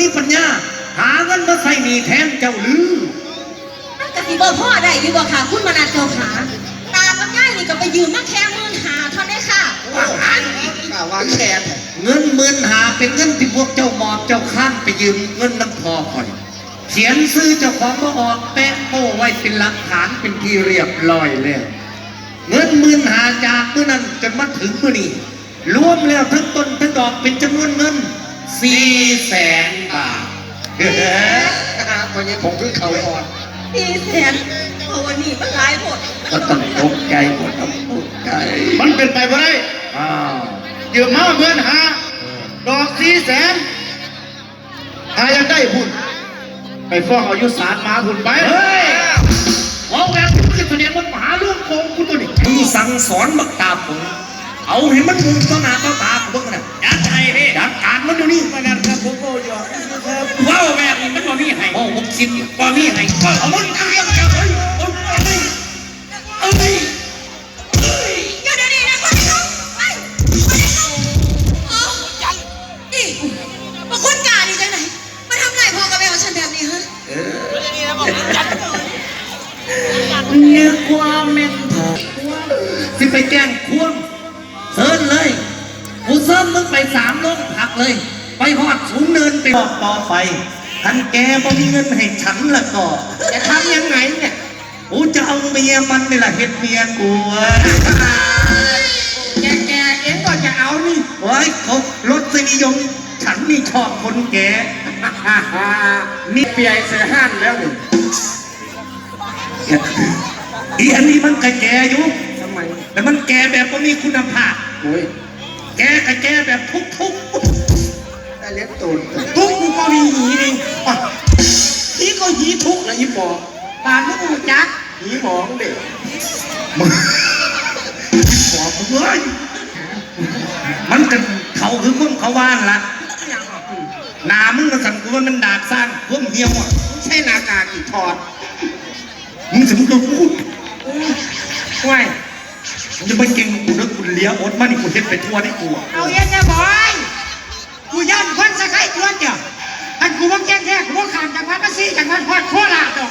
นี่ปัญญา หาเงินมาใส่หนีแทนเจ้าลือ มันกะสิบ่พ่อได้อยู่บ่ค่ะ คุณมานาเจ้าขาตากับย่ายนี่ก็ไปยืมมาแค่หมื่นหาเท่านี้ค่ะว่าหันกล่าวว่าแค่นเงินหมื่นหาเป็นเงินที่พวกเจ้าหมอบเจ้าข้านไปยืมเงินน้ำพอก่อนเขียนซื้อเจ้าของมาออกแปะโป้ไว้เป็นหลักฐานเป็นที่เรียบร้อยแล้วเงินหมื่นหาจากเมื่อนั้นจนมาถึงเมื่อนี้รวมแล้วทั้งต้นทั้งดอกเป็นจำนวนเงิน สี่แสนบาทตอนนี้ผมคือเขาอ่อนพี่แสนเพราะวันนี้มันหลายหมดก็ต้องตกใจหมดต้องตกใจ มันเป็นไปไม่ได้อ้าวยืมมาเพื่อนหาดอกสี่แสนหายังได้หุ่นไปฟ้องเอายุสารมาหุ่นไปเฮ้ยเอาแบบนี้มันจะแสดงมันมหาเรื่องโกงกูตัวนี้มึงสั่งสอนบักตาผม เอาให้มันมุงต่อหน้าต่อตาผมบ้างนะจัดให้ดิจัดการมันเดี๋ยวนี้มาแล้วครับผมโอ้ยอครับว้าวแบบนี้มันบ่มีให้โอ้ผมคิดบ่มีให้เอามันเรื่องกันเฮ้ยเอาเอาดิเอาดิเดี๋ยวเดี๋ยวนี้นะคนที่เขาไปคนที่เขาโอ้นี่มาคนกาดีจังไหนมาทำไรพ่อกับแม่ของฉันแบบนี้ฮะนึกว่าแม่นเถอะสิไปแจ้งควง ไปสามโลกผักเลย ไปหอดสูงเนินไปบอกต่อไปทันแกบ่มีเงินให้ฉันละก็จะทำยังไงเนี่ยกูจะเอาเมียมันนี่แหละเฮ็ดเมียกูอะแกแกเอ็งก็จะเอานี่ไว้เขารสนิยมฉันนี่ชอบคนแก่นี่เปียเสียห้านแล้วนี่อีอันนี้มันก็แก่อยู่ทำไมแต่มันแก่แบบบ่มีคุณภาพโอ้ย แกก็แกแบบทุกทุกได้เลี้ยงตูนทุกกูก็มีหีนี่อะนี่ก็หีทุกนะอีปอปานมึงจักหีหมองเด็กมึงบอกมึงเอ้ยมันกันเขาคือคนเขาว่านละหนามึงมาสั่งกูว่ามันดาบสร้างพวกเหี่ยวอะใช่นากากี่ทอดมึงจะมึงก็พูดว้ายมึง จะไปเก่งกูนะกูเลี้ยอดมันนี่กูเฮ็ดไปทั่วนี่กูอะเอาเย็นนะบอยกูย่านคนสะไข่ตัวเดียวอันกูว่าแกล้งแท้กูว่าขามจากวัดมาซีจากวัดพอดโคราชดอก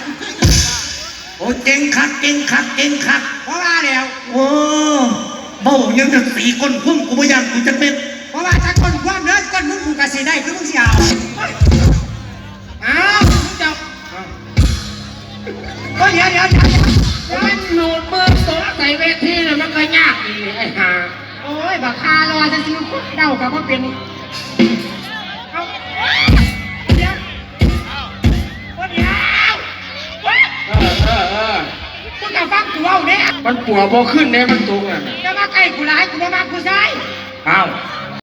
โอ้เก่งคักเก่งคักเก่งคักเพราะว่าแล้วโอ้เบ้ายังจะสีก้นพุ่งกูไม่ยังกูจะเป็นเพราะว่าถ้าคนความเนื้อคนมึงกูกะสีได้คือมึงสิเอาอ้าวมึงจะก็เดี๋ยวเดี๋ยวเดี๋ยวเดี๋ยว เวทีเลยมันก็ยากอีกไอ้ห่าโอ้ยบักคารอจะซื้อคนเดากับว่าเป็นเอาเดี๋ยวก็เดี๋ยวเออเออเออมึงจะฟังกูเอาเนี่ยมันปัวบ่ขึ้นเนี่ยมันตรงอะจะมาใกล้กูร้ายกูมามากูใช้อ้าว